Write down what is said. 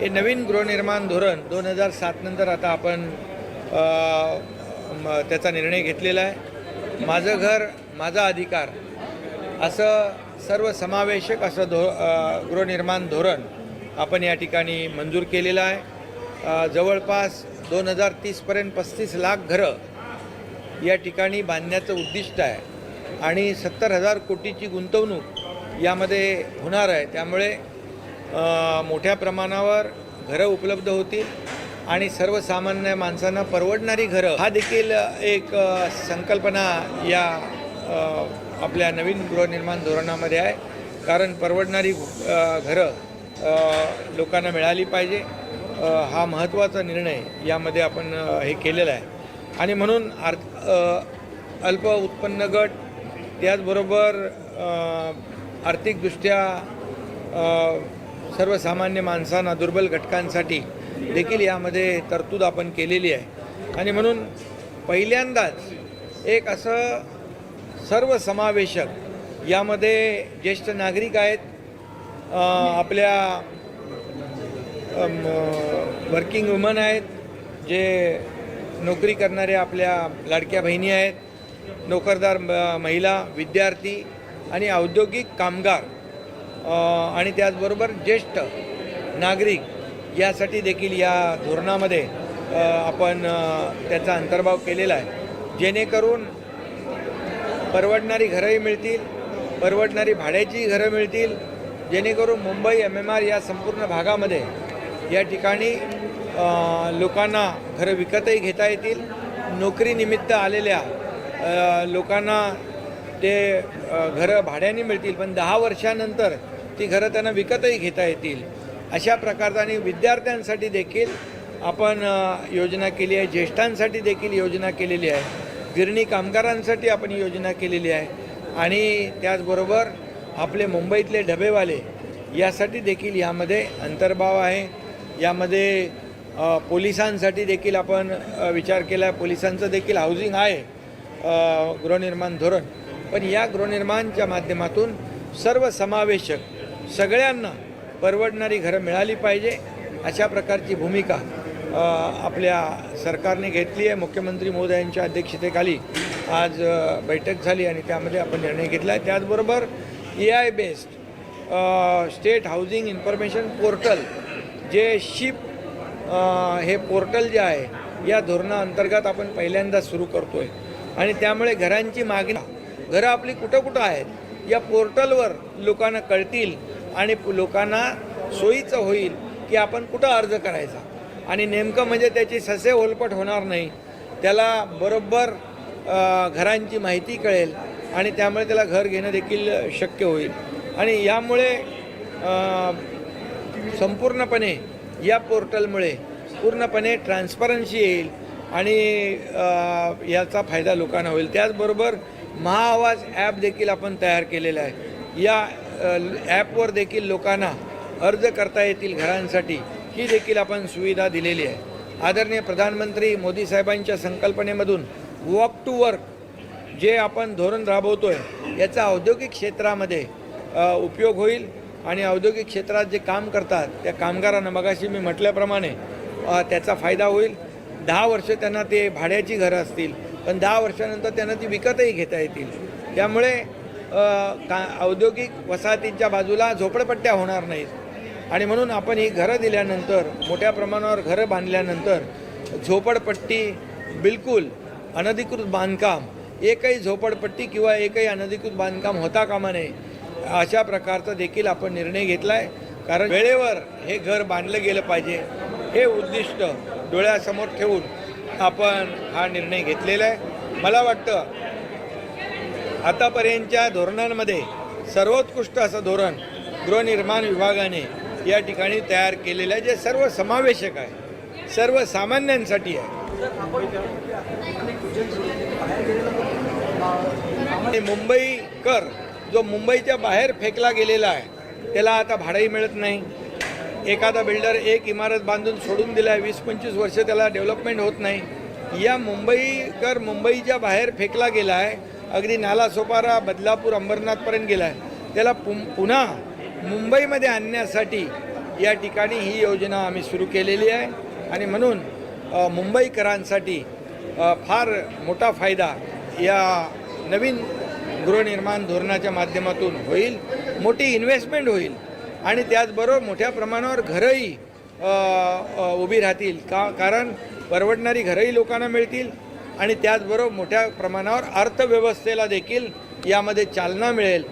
हे नवीन गृहनिर्माण धोरण दोन हजार सातनंतर आता आपण म- त्याचा निर्णय घेतलेला आहे. माझं घर माझा अधिकार असं सर्वसमावेशक असं धो गृहनिर्माण धोरण आपण या ठिकाणी मंजूर केलेलं आहे. जवळपास दोन हजार तीसपर्यंत पस्तीस लाख घरं या ठिकाणी बांधण्याचं उद्दिष्ट आहे आणि सत्तर हजार कोटीची गुंतवणूक यामध्ये होणार आहे. त्यामुळे मोठ्या प्रमाणावर घरं उपलब्ध होतील आणि सर्वसामान्य माणसांना परवडणारी घरं. हा देखील एक संकल्पना या आपल्या नवीन गृहनिर्माण धोरणामध्ये आहे. कारण परवडणारी घरं लोकांना मिळाली पाहिजे. हा महत्त्वाचा निर्णय यामध्ये आपण हे केलेला आहे. आणि म्हणून आर् अल्प उत्पन्न गट त्याचबरोबर आर्थिकदृष्ट्या सर्वसामान्य माणसांना दुर्बल घटकांसाठी देखील यामध्ये तरतूद आपण केलेली आहे. आणि म्हणून पहिल्यांदाच एक असं सर्वसमावेशक यामध्ये ज्येष्ठ नागरिक आहेत आपल्या वर्किंग वुमन आहेत जे नोकरी करणारे आपल्या लाडक्या बहिणी आहेत नोकरदार म- महिला विद्यार्थी आणि औद्योगिक कामगार आणि त्याचबरोबर ज्येष्ठ नागरिक यासाठी देखील या धोरणामध्ये आपण त्याचा अंतर्भाव केलेला आहे. जेणेकरून परवडणारी घरंही मिळतील परवडणारी भाड्याची घरं मिळतील. जेणेकरून मुंबई एम एम आर या संपूर्ण भागामध्ये या ठिकाणी लोकांना घरं विकतही घेता येतील. नोकरीनिमित्त आलेल्या लोकांना ते घरं भाड्याने मिळतील. पण दहा वर्षानंतर ती घरं त्यांना विकतही घेता येतील. अशा प्रकारचा आणि विद्यार्थ्यांसाठी देखील आपण योजना केली आहे. ज्येष्ठांसाठी देखील योजना केलेली आहे. गिरणी कामगारांसाठी आपण योजना केलेली आहे. आणि त्याचबरोबर आपले मुंबईतले डबेवाले यासाठी देखील यामध्ये अंतर्भाव आहे. यामध्ये पोलिसांसाठी देखील आपण विचार केला. आहे पोलिसांचं देखील हाऊसिंग आहे गृहनिर्माण धोरण. पण या गृहनिर्माणच्या माध्यमातून सर्वसमावेशक सगळ्यांना परवडणारी घरं मिळाली पाहिजे अशा प्रकारची भूमिका आपल्या सरकारने घेतली आहे. मुख्यमंत्री मोदयांच्या अध्यक्षतेखाली आज बैठक झाली आणि त्यामध्ये आपण निर्णय घेतला आहे. त्याचबरोबर A I based state housing information portal जे शिप हे पोर्टल जे आहे या धोरणाअंतर्गत आपण पहिल्यांदा सुरू करतो आहे आणि त्यामुळे घरांची मागणी घरं आपली कुठं कुठं आहेत या पोर्टलवर लोकांना कळतील आणि लोकांना सोयीचं होईल की आपण कुठं अर्ज करायचा. आणि नेमकं म्हणजे त्याची ससे ओलपट होणार नाही. त्याला बरोबर घरांची माहिती कळेल आणि त्यामुळे त्याला घर घेणं देखील शक्य होईल. आणि यामुळे संपूर्णपणे या पोर्टलमुळे पूर्णपणे ट्रान्सपरन्सी येईल आणि याचा फायदा लोकांना होईल. त्याचबरोबर महाआवाज ॲप देखील आपण तयार केलेला आहे. या ॲपवर देखील लोकांना अर्ज करता येतील घरांसाठी ही देखील आपण सुविधा दिलेली आहे. आदरणीय प्रधानमंत्री मोदी साहेबांच्या संकल्पनेमधून वॉक टू वर्क जे आपण धोरण राबवतो आहे याचा औद्योगिक क्षेत्रामध्ये उपयोग होईल आणि औद्योगिक क्षेत्रात जे काम करतात त्या कामगारांना मगाशी मी म्हटल्याप्रमाणे त्याचा फायदा होईल. दहा वर्ष त्यांना ते भाड्याची घरं असतील पण दहा वर्षानंतर त्यांना ती विकतही घेता येतील. त्यामुळे का औद्योगिक वसाहतींच्या बाजूला झोपडपट्ट्या होणार नाहीत. आणि म्हणून आपण ही घरं दिल्यानंतर मोठ्या प्रमाणावर घरं बांधल्यानंतर झोपडपट्टी बिलकुल अनधिकृत बांधकाम एकही झोपडपट्टी किंवा एकही अनधिकृत बांधकाम होता कामा नये अशा प्रकारचा देखील आपण निर्णय घेतला आहे कारण वेळेवर हे घर बांधलं गेलं पाहिजे हे उद्दिष्ट डोळ्यासमोर ठेवून आपण हा निर्णय घेतलेला आहे. मला वाटतं आतापर्यंतच्या धोरणांमध्ये सर्वोत्कृष्ट असं धोरण गृहनिर्माण विभागाने या ठिकाणी तयार केलेलं आहे जे सर्व समावेशक आहे सर्वसामान्यांसाठी आहे. आणि मुंबईकर जो मुंबईच्या बाहेर फेकला गेलेला आहे त्याला आता भाडंही मिळत नाही. एखादा बिल्डर एक इमारत बांधून सोडून दिला आहे वीस पंचवीस वर्ष त्याला डेव्हलपमेंट होत नाही. या मुंबई कर मुंबईच्या बाहेर फेकला गेला आहे अगदी नालासोपारा बदलापूर अंबरनाथपर्यंत गेला आहे त्याला पु पुन्हा मुंबईमध्ये आणण्यासाठी या ठिकाणी ही योजना आम्ही सुरू केलेली आहे. आणि म्हणून मुंबईकरांसाठी फार मोठा फायदा या नवीन गृहनिर्माण धोरणाच्या माध्यमातून होईल मोठी इन्व्हेस्टमेंट होईल. आणि त्याचबरोबर मोठ्या प्रमाणावर घरंही उभी राहतील. का कारण परवडणारी घरंही लोकांना मिळतील. आणि त्याचबरोबर मोठ्या प्रमाणावर अर्थव्यवस्थेला देखील यामध्ये चालना मिळेल.